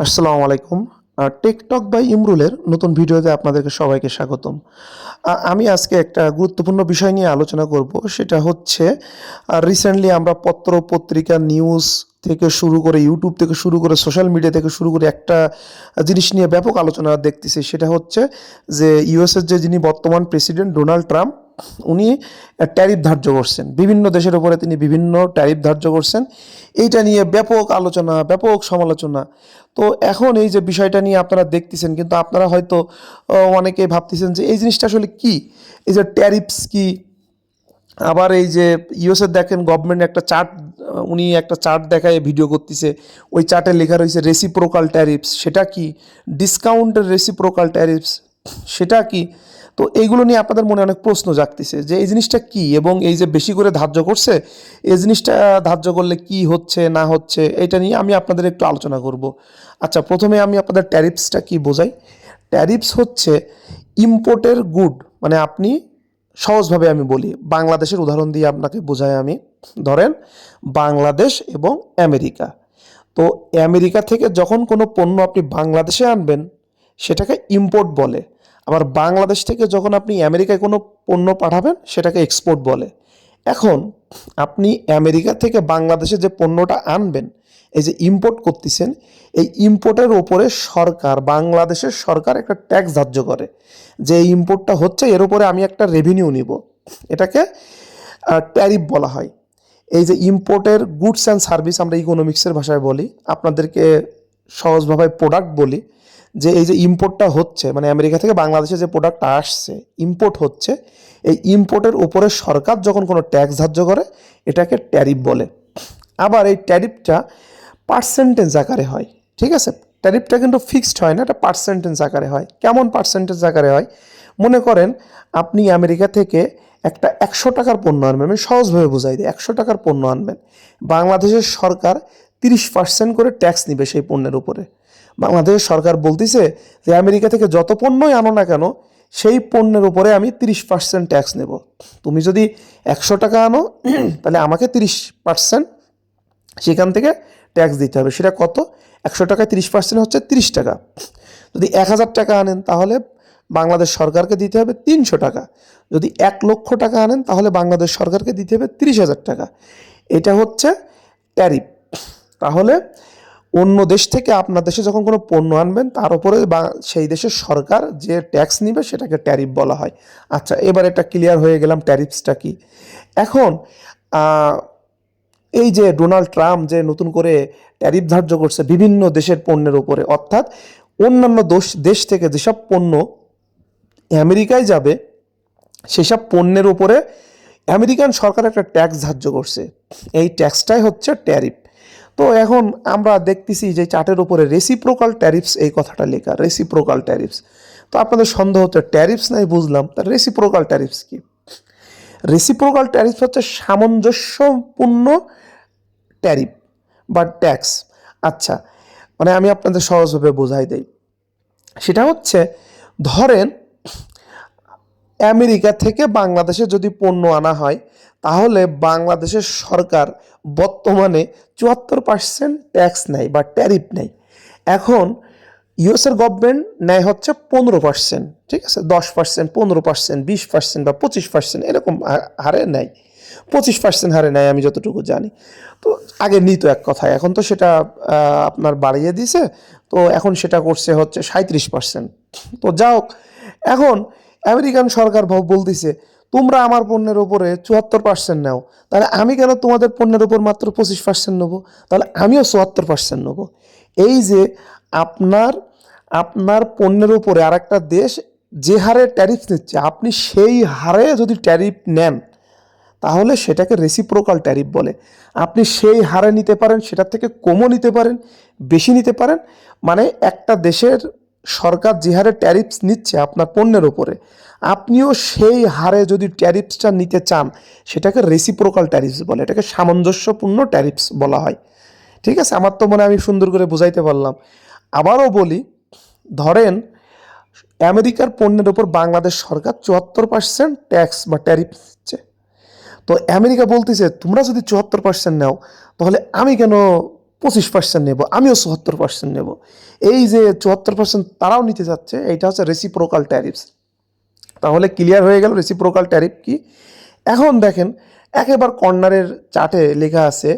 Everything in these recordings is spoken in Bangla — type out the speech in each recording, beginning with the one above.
আসসালামু আলাইকুম। টেকটক বাই ইমরুলের নতুন ভিডিওতে আপনাদেরকে সবাইকে স্বাগতম। আমি আজকে একটা গুরুত্বপূর্ণ বিষয় নিয়ে আলোচনা করব, সেটা হচ্ছে রিসেন্টলি আমরা পত্র পত্রিকা নিউজ থেকে শুরু করে ইউটিউব থেকে শুরু করে সোশ্যাল মিডিয়া থেকে শুরু করে একটা জিনিস নিয়ে ব্যাপক আলোচনা দেখতেছি, সেটা হচ্ছে যে ইউএসের যে যিনি বর্তমান প্রেসিডেন্ট ডোনাল্ড ট্রাম্প উনি ট্যারিফ ধার্য করছেন। বিভিন্ন দেশের উপরে তিনি বিভিন্ন ট্যারিফ ধার্য করছেন। এইটা নিয়ে ব্যাপক আলোচনা, ব্যাপক সমালোচনা। তো এখন এই যে বিষয়টা নিয়ে আপনারা দেখতেছেন, কিন্তু আপনারা হয়তো অনেকে ভাবতেছেন যে এই জিনিসটা আসলে কি? এই যে ট্যারিফস কি? আবার এই যে ইউএসএ দেখেন, গভর্নমেন্ট একটা চার্ট, উনি একটা চার্ট দেখায়, ভিডিও করতেছে। ওই চার্টে লেখা রয়েছে রেসিপ্রোকাল ট্যারিফস। সেটা কি? ডিসকাউন্টের রেসিপ্রোকাল ট্যারিফস। সেটা কি? তো এইগুলো নিয়ে আপনাদের মনে অনেক প্রশ্ন জাগতেছে যে এই জিনিসটা কি এবং এই যে বেশি করে ধার্য করছে, এই জিনিসটা ধার্য করলে কি হচ্ছে, না হচ্ছে, এটা নিয়ে আমি আপনাদের একটু আলোচনা করব। আচ্ছা প্রথমে আমি আপনাদের ট্যারিফসটা কি বোঝাই? ট্যারিফস হচ্ছে ইম্পোর্টের গুড মানে আপনি সহজভাবে আমি বলি, বাংলাদেশের উদাহরণ দিয়ে আপনাকে বোঝাই আমি। ধরেন, বাংলাদেশ এবং আমেরিকা। তো আমেরিকা থেকে যখন কোনো পণ্য আপনি বাংলাদেশে আনবেন, সেটাকে ইম্পোর্ট বলে। আবার বাংলাদেশ থেকে যখন আপনি আমেরিকায় কোনো পণ্য পাঠাবেন, সেটাকে এক্সপোর্ট বলে। এখন আপনি আমেরিকা থেকে বাংলাদেশে যে পণ্যটা আনবেন, এই যে ইম্পোর্ট করতেছেন, এই ইম্পোর্টের ওপরে সরকার, বাংলাদেশের সরকার একটা ট্যাক্স ধার্য করে। যে এই ইম্পোর্টটা হচ্ছে, এর উপরে আমি একটা রেভিনিউ নিব। এটাকে ট্যারিফ বলা হয়। এই যে ইম্পোর্টের গুডস অ্যান্ড সার্ভিস আমরা ইকোনমিক্সের ভাষায় বলি, আপনাদেরকে সহজভাবে প্রোডাক্ট বলি যে এই যে ইম্পোর্টটা হচ্ছে মানে আমেরিকা থেকে বাংলাদেশে যে প্রোডাক্টটা আসছে ইম্পোর্ট হচ্ছে, এই ইম্পোর্টের উপরে সরকার যখন কোনো ট্যাক্স ধার্য করে, এটাকে ট্যারিফ বলে। আবার এই ট্যারিফটা পার্সেন্টেজ আকারে হয়, ঠিক আছে? ট্যারিফটা কিন্তু ফিক্সড হয় না, এটা পার্সেন্টেজ আকারে হয়। কেমন পার্সেন্টেজ আকারে হয়? মনে করেন আপনি আমেরিকা থেকে একটা একশো টাকার পণ্য আনবেন, আমি সহজভাবে বুঝাই দিই, একশো টাকার পণ্য আনবেন। বাংলাদেশের সরকার তিরিশ পার্সেন্ট করে ট্যাক্স নিবে সেই পণ্যের উপরে। বাংলাদেশের সরকার বলতেছে যে আমেরিকা থেকে যত পণ্যই আনো না কেন, সেই পণ্যের উপরে আমি তিরিশ পার্সেন্ট ট্যাক্স নেব। তুমি যদি একশো টাকা আনো, তাহলে আমাকে তিরিশ পার্সেন্ট সেখান থেকে ট্যাক্স দিতে হবে। সেটা কত? একশো টাকায় তিরিশ পার্সেন্ট হচ্ছে তিরিশ টাকা। যদি এক হাজার টাকা আনেন, তাহলে বাংলাদেশ সরকারকে দিতে হবে তিনশো টাকা। যদি এক লক্ষ টাকা আনেন, তাহলে বাংলাদেশ সরকারকে দিতে হবে তিরিশ হাজার টাকা। এটা হচ্ছে ট্যারিফ তাহলে অন্য দেশ থেকে আপনার দেশে যখন কোনো পণ্য আনবেন, তার উপরে বা সেই দেশের সরকার যে ট্যাক্স নিবে সেটাকে ট্যারিফ বলা হয়। আচ্ছা এবার এটা ক্লিয়ার হয়ে গেলাম ট্যারিফসটা কি? এখন এই যে ডোনাল্ড ট্রাম্প যে নতুন করে ট্যারিফ ধার্য করছে বিভিন্ন দেশের পণ্যের উপরে, অর্থাৎ অন্যান্য দোষ, দেশ থেকে যেসব পণ্য আমেরিকায় যাবে, সেসব পণ্যের উপরে আমেরিকান সরকার একটা ট্যাক্স ধার্য করছে। এই ট্যাক্সটাই হচ্ছে ট্যারিফ তো এখন আমরা দেখতেছি যে চার্টের উপরে রেসিপ্রোকাল ট্যারিফস এই কথাটা লেখা রেসিপ্রোকাল ট্যারিফস তো আপনাদের সন্দেহ হচ্ছে ট্যারিফস নাই বুঝলাম, তা রেসিপ্রোকাল ট্যারিফস কি? রেসিপ্রোকাল ট্যারিফ হচ্ছে সামঞ্জস্যপূর্ণ ট্যারিফ বা ট্যাক্স আচ্ছা মানে আমি আপনাদের সহজভাবে বোঝাই দেই। সেটা হচ্ছে, ধরেন, আমেরিকা থেকে বাংলাদেশে যদি পণ্য আনা হয়, তাহলে বাংলাদেশের সরকার বর্তমানে চুয়াত্তর পার্সেন্ট ট্যাক্স নেয় বা ট্যারিফ নেয়। এখন ইউএসের গভর্নমেন্ট নেয় হচ্ছে পনেরো পার্সেন্ট ঠিক আছে? দশ পার্সেন্ট পনেরো পার্সেন্ট বিশ পার্সেন্ট বা পঁচিশ পার্সেন্ট এরকম হারে নেয়। পঁচিশ পার্সেন্ট হারে নেয়, আমি যতটুকু জানি। তো আগে নিত এক কথায়, এখন তো সেটা আপনার বাড়িয়ে দিছে। তো এখন সেটা করছে হচ্ছে সাঁত্রিশ পার্সেন্ট তো যাও এখন আমেরিকান সরকার বলতেছে তোমরা আমার পণ্যের উপরে চুয়াত্তর পার্সেন্ট নাও। তাহলে আমি কেন তোমাদের পণ্যের উপর মাত্র পঁচিশ পার্সেন্ট নেব? তাহলে আমিও চুয়াত্তর পার্সেন্ট নেব। এই যে আপনার আপনার পণ্যের উপরে আর একটা দেশ যে হারে ট্যারিফ নিচ্ছে, আপনি সেই হারে যদি ট্যারিফ নেন, তাহলে সেটাকে রেসিপ্রোকাল ট্যারিফ বলে। আপনি সেই হারে নিতে পারেন, সেটার থেকে কমও নিতে পারেন, বেশি নিতে পারেন। মানে একটা দেশের সরকার যে হারে ট্যারিফস নিচ্ছে আপনার পণ্যের ওপরে আপনিও সেই হারে যদি ট্যারিফসটা নিতে চান, সেটাকে রেসিপ্রোকাল ট্যারিফস বলে, এটাকে সামঞ্জস্যপূর্ণ ট্যারিফস বলা হয়। ঠিক আছে? আমার তো মনে আমি সুন্দর করে বুঝাইতে পারলাম। আবারও বলি, ধরেন, আমেরিকার পণ্যের ওপর বাংলাদেশ সরকার চুয়াত্তর পার্সেন্ট ট্যাক্স বা ট্যারিফ দিচ্ছে। তো আমেরিকা বলতেছে, তোমরা যদি চুয়াত্তর পার্সেন্ট নাও, তাহলে আমি কেন পঁচিশ পার্সেন্ট নেব, আমিও চুয়াত্তর পার্সেন্ট নেব। এই যে চুয়াত্তর পার্সেন্ট তারাও নিতে যাচ্ছে, এইটা হচ্ছে রেসিপ্রোকাল ট্যারিফস তাহলে ক্লিয়ার হয়ে গেল রেসিপ্রোকাল ট্যারিফ কি? এখন দেখেন, একেবার কর্নারের চার্টে লেখা আছে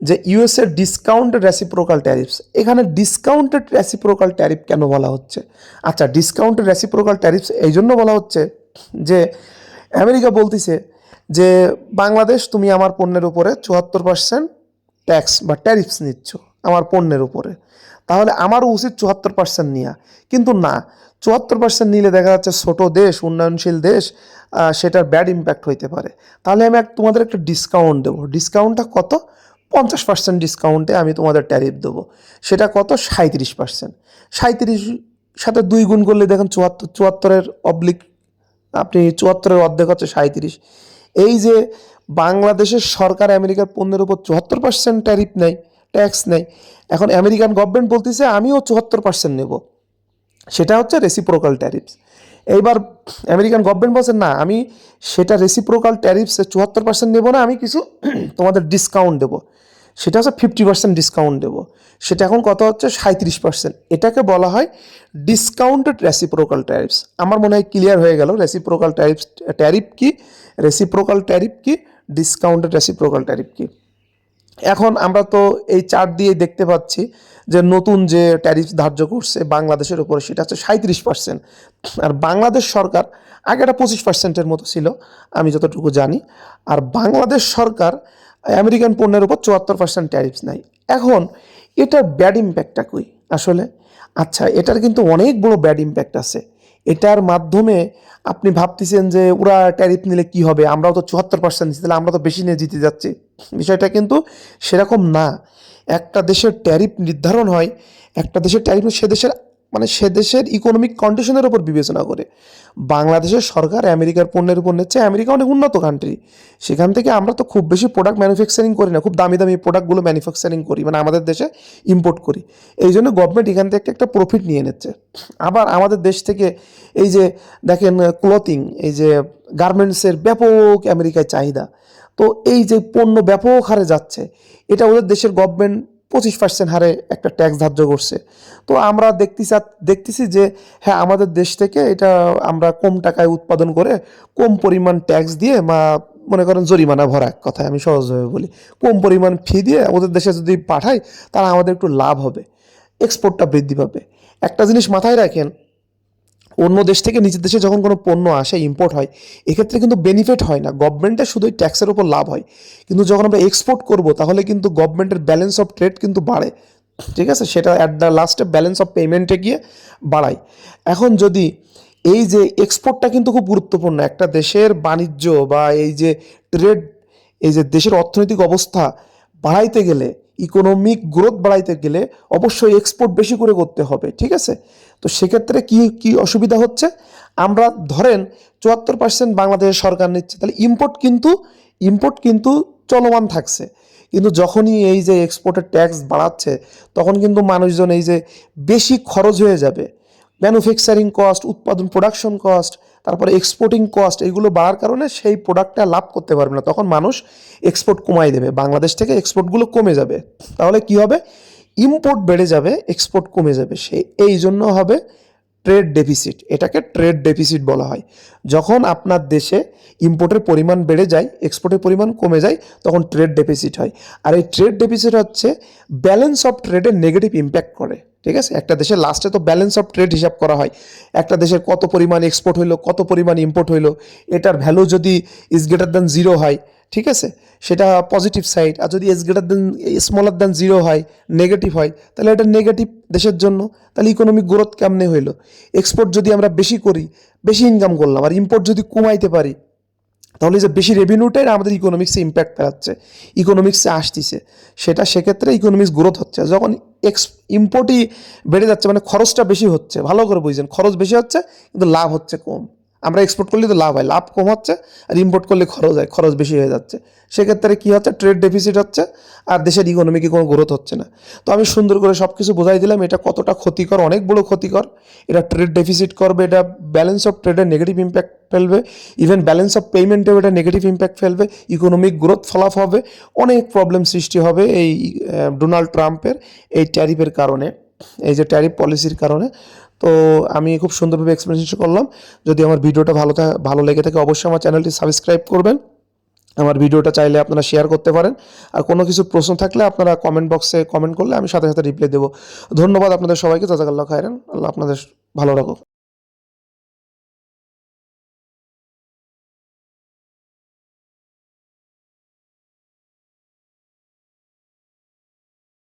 যে ইউএসের ডিসকাউন্টেড রেসিপ্রোকাল ট্যারিফস এখানে ডিসকাউন্টেড রেসিপ্রোকাল ট্যারিফ কেন বলা হচ্ছে? আচ্ছা ডিসকাউন্টেড রেসিপ্রোকাল ট্যারিফস এই জন্য বলা হচ্ছে যে আমেরিকা বলতেছে যে, বাংলাদেশ, তুমি আমার পণ্যের উপরে চুয়াত্তর পার্সেন্ট ট্যাক্স বা ট্যারিফস নিচ্ছ আমার পণ্যের উপরে। তাহলে আমারও উচিত চুয়াত্তর পার্সেন্ট নেওয়া কিন্তু না, চুয়াত্তর পার্সেন্ট নিলে দেখা যাচ্ছে ছোট দেশ, উন্নয়নশীল দেশ সেটার ব্যাড ইম্প্যাক্ট হইতে পারে। তাহলে আমি এক- তোমাদের একটা ডিসকাউন্ট দেবো। ডিসকাউন্টটা কত? পঞ্চাশ পার্সেন্ট ডিসকাউন্টে আমি তোমাদের ট্যারিফ দেবো। সেটা কত? সাঁত্রিশ পার্সেন্ট সাঁত্রিশ সাথে দুই গুণ করলে দেখেন চুয়াত্তর চুয়াত্তরের অবলিক আপনি চুয়াত্তরের অর্ধেক হচ্ছে সাঁত্রিশ এই যে বাংলাদেশের সরকার আমেরিকার পণ্যের উপর চুয়াত্তর পার্সেন্ট ট্যারিফ নেয় ট্যাক্স নেয়, এখন আমেরিকান গভর্নমেন্ট বলতেছে, আমিও চুয়াত্তর পার্সেন্ট নেব। সেটা হচ্ছে রেসিপ্রোকাল ট্যারিফস এইবার আমেরিকান গভর্নমেন্ট বলছে, না, আমি সেটা রেসিপ্রোকাল ট্যারিফসে চুয়াত্তর পার্সেন্ট নেব না, আমি কিছু তোমাদের ডিসকাউন্ট দেবো। সেটা হচ্ছে ফিফটি পার্সেন্ট ডিসকাউন্ট দেবো। সেটা এখন কত হচ্ছে সাঁত্রিশ পার্সেন্ট এটাকে বলা হয় ডিসকাউন্টেড রেসিপ্রোকাল ট্যারিফস আমার মনে হয় ক্লিয়ার হয়ে গেল। রেসিপ্রোকাল ট্যারিফ ট্যারিফ কি? রেসিপ্রোকাল ট্যারিফ কি? ডিসকাউন্টেড রেসিপ্রোকাল ট্যারিফ কি? এখন আমরা তো এই চার্ট দিয়ে দেখতে পাচ্ছি যে নতুন যে ট্যারিফ ধার্য করছে বাংলাদেশের উপরে, সেটা হচ্ছে সাঁত্রিশ পার্সেন্ট আর বাংলাদেশ সরকার আগে এটা পঁচিশ পার্সেন্টের মতো ছিল, আমি যতটুকু জানি। আর বাংলাদেশ সরকার আমেরিকান পণ্যের উপর চুয়াত্তর পার্সেন্ট ট্যারিফস নাই। এখন, এটার ব্যাড ইম্প্যাক্টটা কই? আসলে আচ্ছা এটার কিন্তু অনেক বড় ব্যাড ইম্প্যাক্ট আছে। এটার মাধ্যমে আপনি ভাবতেছেন যে ওরা ট্যারিফ নিলে কি হবে? আমরাও তো চুয়াত্তর পার্সেন্ট দিচ্ছি তাহলে আমরা তো বেশি নিয়ে জিতে যাচ্ছি। বিষয়টা কিন্তু সেরকম না। একটা দেশের ট্যারিফ নির্ধারণ হয়, একটা দেশের ট্যারিফ সে দেশের মানে সে দেশের ইকোনমিক কন্ডিশনের উপর বিবেচনা করে। বাংলাদেশের সরকার আমেরিকার পণ্যের উপর নিচ্ছে, আমেরিকা অনেক উন্নত কান্ট্রি সেখান থেকে আমরা তো খুব বেশি প্রোডাক্ট ম্যানুফ্যাকচারিং করি না, খুব দামি দামি প্রোডাক্টগুলো ম্যানুফ্যাকচারিং করি মানে আমাদের দেশে ইম্পোর্ট করি। এই জন্য গভর্নমেন্ট এখান থেকে একটা প্রফিট নিয়ে নিচ্ছে। আবার আমাদের দেশ থেকে এই যে দেখেন ক্লথিং এই যে গার্মেন্টসের ব্যাপক আমেরিকায় চাহিদা। তো এই যে পণ্য ব্যাপক হারে যাচ্ছে, এটা ওদের দেশের গভর্নমেন্ট পঁচিশ পার্সেন্ট হারে একটা ট্যাক্স ধার্য করছে। তো আমরা দেখতেছি দেখতেছি যে হ্যাঁ আমাদের দেশ থেকে এটা আমরা কম টাকায় উৎপাদন করে কম পরিমাণ ট্যাক্স দিয়ে বা মনে করেন জরিমানা ভরা এক কথায়, আমি সহজভাবে বলি। কম পরিমাণ ফি দিয়ে ওদের দেশে যদি পাঠাই তাহলে আমাদের একটু লাভ হবে এক্সপোর্টটা বৃদ্ধি পাবে। একটা জিনিস মাথায় রাখেন, অন্য দেশ থেকে নিজের দেশে যখন কোনো পণ্য আসে ইম্পোর্ট হয়, এক্ষেত্রে কিন্তু বেনিফিট হয় না গভর্নমেন্টের শুধু ট্যাক্সের উপর লাভ হয়। কিন্তু যখন আমরা এক্সপোর্ট করব, তাহলে কিন্তু গভর্নমেন্টের ব্যালেন্স অফ ট্রেড কিন্তু বাড়ে। ঠিক আছে? সেটা অ্যাট দ্য লাস্টে ব্যালেন্স অফ পেমেন্টে গিয়ে বাড়ায় এখন যদি এই যে এক্সপোর্টটা কিন্তু খুব গুরুত্বপূর্ণ, একটা দেশের বাণিজ্য বা এই যে ট্রেড এই যে দেশের অর্থনৈতিক অবস্থা বাড়াইতে গেলে ইকোনমিক গ্রোথ বাড়াইতে গেলে অবশ্যই এক্সপোর্ট বেশি করে করতে হবে, ঠিক আছে? তো সেক্ষেত্রে কি কি অসুবিধা হচ্ছে? আমরা ধরেন চুয়াত্তর পার্সেন্ট বাংলাদেশের সরকার নিচ্ছে, তাহলে ইম্পোর্ট কিন্তু ইম্পোর্ট কিন্তু চলমান থাকছে। কিন্তু যখনই এই যে এক্সপোর্টের ট্যাক্স বাড়াচ্ছে, তখন কিন্তু মানুষজন এই যে বেশি খরচ হয়ে যাবে। ম্যানুফ্যাকচারিং কস্ট উৎপাদন প্রোডাকশন কস্ট তারপরে এক্সপোর্টিং কস্ট এগুলো বাড়ার কারণে সেই প্রোডাক্টটা লাভ করতে পারবে না। তখন মানুষ এক্সপোর্ট কমাই দেবে। বাংলাদেশ থেকে এক্সপোর্টগুলো কমে যাবে। তাহলে কি হবে? ইম্পোর্ট বেড়ে যাবে এক্সপোর্ট কমে যাবে। সেই এই জন্য হবে ট্রেড ডেফিসিট এটাকে ট্রেড ডেফিসিট বলা হয়। যখন আপনার দেশে ইম্পোর্টের পরিমাণ বেড়ে যায় এক্সপোর্টের পরিমাণ কমে যায়, তখন ট্রেড ডেফিসিট হয়। আর এই ট্রেড ডেফিসিট হচ্ছে ব্যালেন্স অফ ট্রেডের নেগেটিভ ইম্প্যাক্ট করে, ঠিক আছে? একটা দেশের লাস্টে তো ব্যালেন্স অফ ট্রেড হিসাব করা হয়। একটা দেশের কত পরিমাণ এক্সপোর্ট হইল, কত পরিমাণ ইম্পোর্ট হইল, এটার ভ্যালু যদি ইজ গ্রেটার দ্যান জিরো হয় ঠিক আছে? সেটা পজিটিভ সাইড আর যদি S greater than smaller than zero হয় নেগেটিভ হয়, তাহলে এটা নেগেটিভ দেশের জন্য, তাহলে ইকোনমিক গ্রোথ কেমনে হইল? এক্সপোর্ট যদি আমরা বেশি করি, বেশি ইনকাম করলাম, আর ইম্পোর্ট যদি কমাইতে পারি, তাহলে যে বেশি রেভিনিউটাই আমাদের ইকোনমিক্সে ইম্প্যাক্ট ফেলাচ্ছে। ইকোনমিক্সে আসতেছে। সেটা সেক্ষেত্রে ইকোনমিক্স গ্রোথ হচ্ছে। যখন এক্স ইম্পোর্টই বেড়ে যাচ্ছে মানে খরচটা বেশি হচ্ছে, ভালো করে বুঝছেন খরচ বেশি হচ্ছে, কিন্তু লাভ হচ্ছে কম। আমরা এক্সপোর্ট করলে তো লাভ হয়, লাভ কম হচ্ছে আর ইম্পোর্ট করলে খরচ হয়, খরচ বেশি হয়ে যাচ্ছে। সেক্ষেত্রে কী হচ্ছে? ট্রেড ডেফিসিট হচ্ছে আর দেশের ইকোনমিকে কোনো গ্রোথ হচ্ছে না। তো আমি সুন্দর করে সব কিছু বোঝাই দিলাম, এটা কতটা ক্ষতিকর, অনেক বড় ক্ষতিকর। এটা ট্রেড ডেফিসিট করবে, এটা ব্যালেন্স অফ ট্রেডের নেগেটিভ ইম্প্যাক্ট ফেলবে ইভেন ব্যালেন্স অফ পেমেন্টেও এটা নেগেটিভ ইম্প্যাক্ট ফেলবে ইকোনমিক গ্রোথ ফলাফ হবে, অনেক প্রবলেম সৃষ্টি হবে এই ডোনাল্ড ট্রাম্পের এই ট্যারিফের কারণে, এই যে ট্যারিফ পলিসির কারণে। তো আমি খুব সুন্দরভাবে এক্সপ্লেনেশন করলাম। যদি আমার ভিডিওটা ভালো ভালো লেগে থাকে, অবশ্যই আমার চ্যানেলটি সাবস্ক্রাইব করবেন। আমার ভিডিওটা চাইলে আপনারা শেয়ার করতে পারেন। আর কোনো কিছু প্রশ্ন থাকলে আপনারা কমেন্ট বক্সে কমেন্ট করলে আমি সাথে সাথে রিপ্লাই দেবো। ধন্যবাদ আপনাদের সবাইকে। জাজাকাল্লাহ খায়রান। আল্লাহ আপনাদের ভালো রাখুক।